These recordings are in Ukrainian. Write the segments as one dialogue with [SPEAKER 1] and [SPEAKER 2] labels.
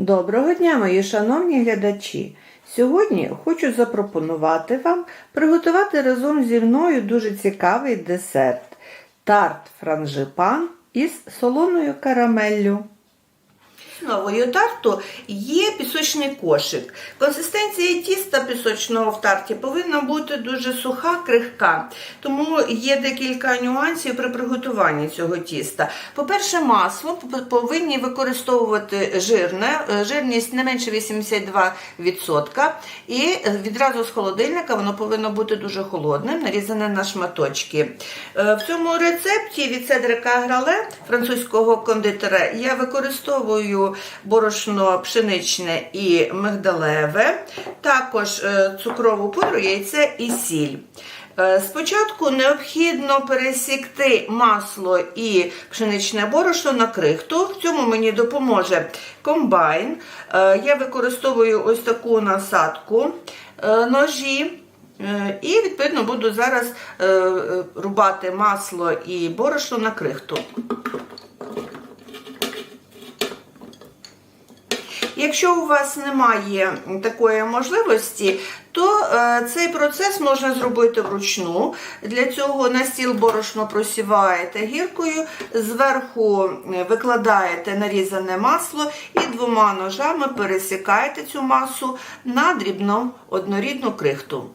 [SPEAKER 1] Доброго дня, мої шановні глядачі! Сьогодні хочу запропонувати вам приготувати разом зі мною дуже цікавий десерт тарт франжипан із солоною карамеллю.
[SPEAKER 2] Основою тарту є пісочний кошик. Консистенція тіста пісочного в тарті повинна бути дуже суха, крихка. Тому є декілька нюансів при приготуванні цього тіста. По-перше, масло повинні використовувати жирне, е, жирність не менше 82%. І відразу з холодильника воно повинно бути дуже холодним, нарізане на шматочки. Е, В цьому рецепті від Седрика Грале, французького кондитера, я використовую борошно пшеничне і мигдалеве, також е, цукрову пудру, яйце і сіль. Е, Спочатку необхідно пересікти масло і пшеничне борошно на крихту. В цьому мені допоможе комбайн. Е, Я використовую ось таку насадку ножі. І, відповідно, буду зараз рубати масло і борошно на крихту. Якщо у вас немає такої можливості, то е, цей процес можна зробити вручну. Для цього на стіл борошно просіваєте гіркою, зверху е, викладаєте нарізане масло і двома ножами пересікаєте цю масу на дрібну однорідну крихту.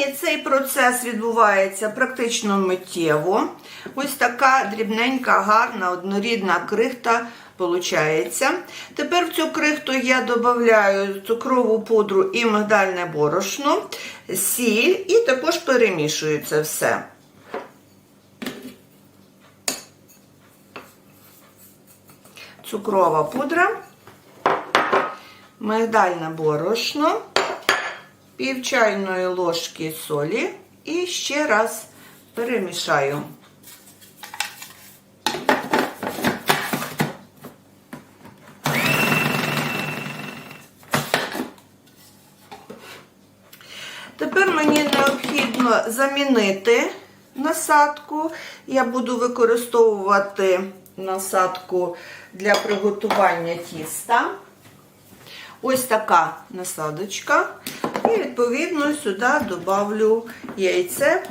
[SPEAKER 2] В цей процес відбувається практично миттєво. Ось така дрібненька, гарна, однорідна крихта получається. Тепер в цю крихту я додаю цукрову пудру і мигдальне борошно, сіль і також перемішую це все. Цукрова пудра, мигдальне борошно пів чайної ложки солі і ще раз перемішаю. Тепер мені необхідно замінити насадку. Я буду використовувати насадку для приготування тіста. Ось така насадочка. І, відповідно, сюди додавлю яйце.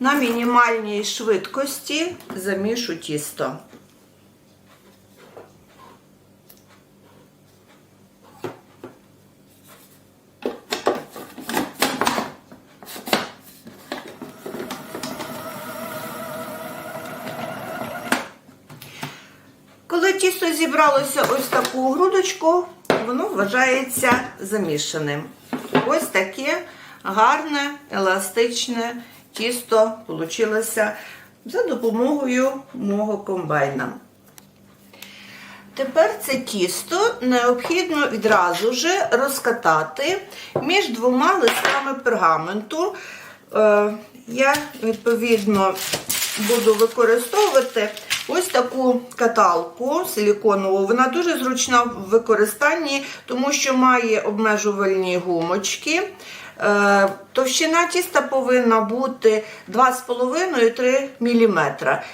[SPEAKER 2] На мінімальній швидкості замішу тісто. Коли тісто зібралося ось таку грудочку, воно вважається замішаним. Ось таке гарне, еластичне тісто вийшло за допомогою мого комбайна. Тепер це тісто необхідно відразу ж розкатати між двома листами пергаменту. Е, Я, відповідно, буду використовувати ось таку каталку силіконову. Вона дуже зручна в використанні, тому що має обмежувальні гумочки. Е, Товщина тіста повинна бути 2,5-3 мм.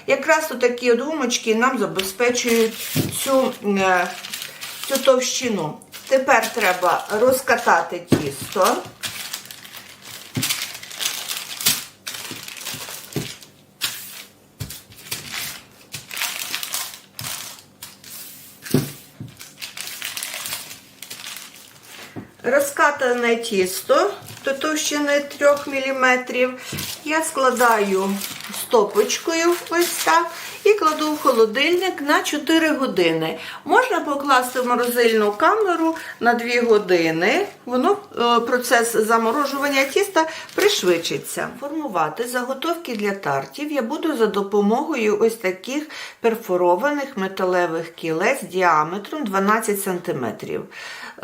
[SPEAKER 2] Якраз такі гумочки нам забезпечують цю, е, цю товщину. Тепер треба розкатати тісто. Розкатане тісто до товщини 3 мм я складаю стопочкою ось так і кладу в холодильник на 4 години. Можна покласти в морозильну камеру на 2 години. Воно е, процес заморожування тіста пришвидшиться. Формувати заготовки для тартів я буду за допомогою ось таких перфорованих металевих кілець діаметром 12 см.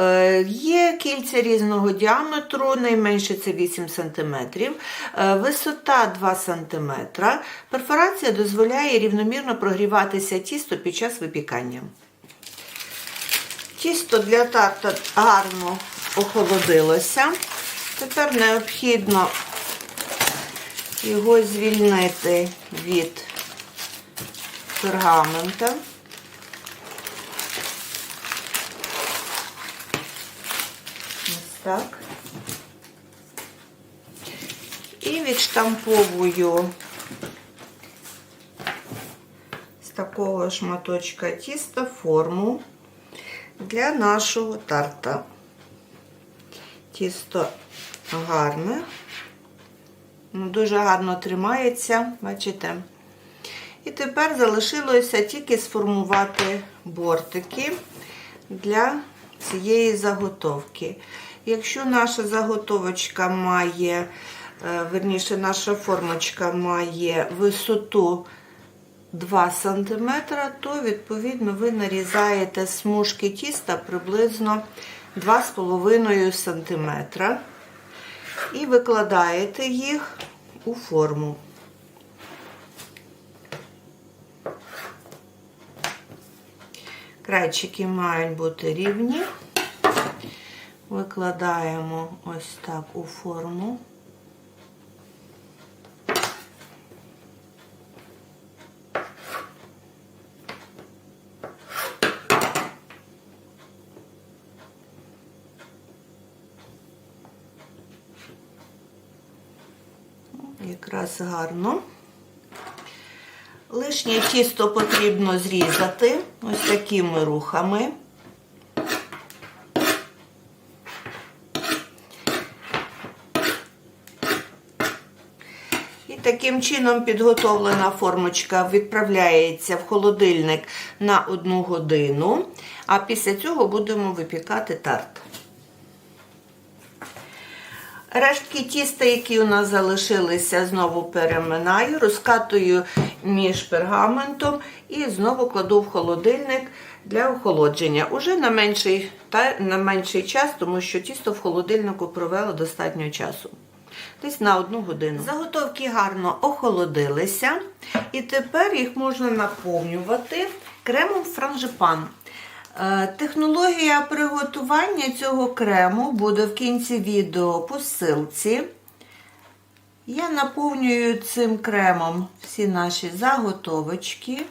[SPEAKER 2] Е, Є кільця різного діаметру, найменше це 8 см, е, висота 2 см. Перфорація дозволяє рівномірно прогріватися тісто під час випікання. Тісто для тарта гарно охолодилося. Тепер необхідно його звільнити від пергамента. Ось так. І відштамповую з такого шматочка тіста форму для нашого тарта. Тісто гарне, ну, дуже гарно тримається, бачите? І тепер залишилося тільки сформувати бортики для цієї заготовки. Якщо наша заготовочка має, е, верніше, наша формочка має висоту 2 см, то відповідно ви нарізаєте смужки тіста приблизно 2,5 см і викладаєте їх у форму. Крайчики мають бути рівні. Викладаємо ось так у форму. Якраз гарно. Лишнє тісто потрібно зрізати ось такими рухами. І таким чином підготовлена формочка відправляється в холодильник на одну годину, а після цього будемо випікати тарт. Рештки тіста, які у нас залишилися, знову переминаю, розкатую між пергаментом і знову кладу в холодильник для охолодження. Уже на менший, та, на менший час, тому що тісто в холодильнику провело достатньо часу. Десь на одну годину. Заготовки гарно охолодилися, і тепер їх можна наповнювати кремом франжипан. Е, Технологія приготування цього крему буде в кінці відео по ссылці. Я наповнюю цим кремом всі наші заготовочки.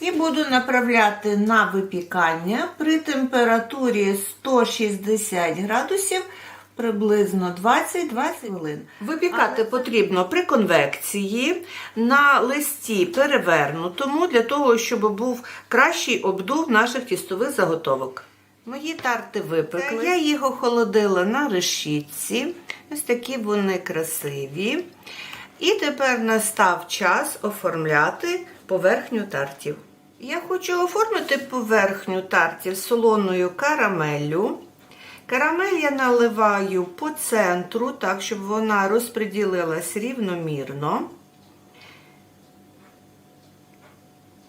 [SPEAKER 2] І буду направляти на випікання при температурі 160 градусів приблизно 20-20 хвилин. Випікати потрібно при конвекції на листі перевернутому, для того, щоб був кращий обдув наших тістових заготовок. Мої тарти випекли. Я їх охолодила на решітці. Ось такі вони красиві. І тепер настав час оформляти поверхню тартів. Я хочу оформити поверхню тартів солоною карамеллю. Карамель я наливаю по центру, так, щоб вона розподілилась рівномірно.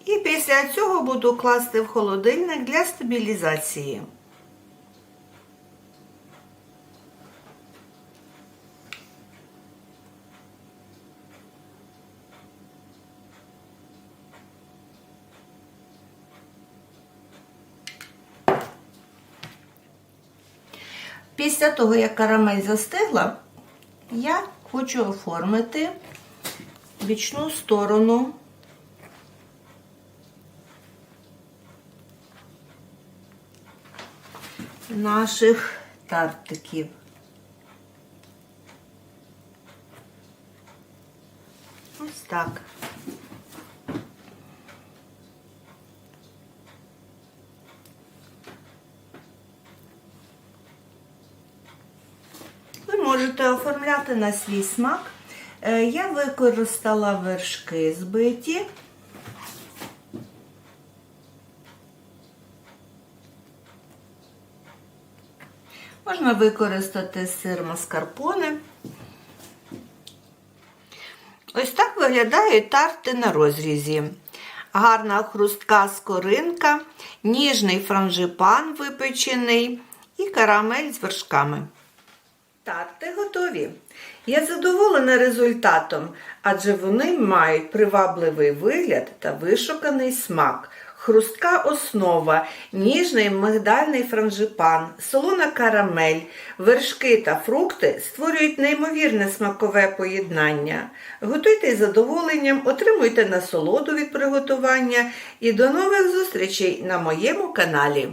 [SPEAKER 2] І після цього буду класти в холодильник для стабілізації. Після того, як карамель застигла, я хочу оформити бічну сторону наших тартиків. Ось так. Можете оформляти на свій смак. Е, Я використала вершки збиті. Можна використати сир маскарпоне. Ось так виглядають тарти на розрізі. Гарна хрустка скоринка, ніжний франжипан випечений і карамель з вершками. Тарти готові. Я задоволена результатом, адже вони мають привабливий вигляд та вишуканий смак. хрустка основа, ніжний мигдальний франжипан, солона карамель, вершки та фрукти створюють неймовірне смакове поєднання. Готуйте із задоволенням, отримуйте насолоду від приготування і до нових зустрічей на моєму каналі.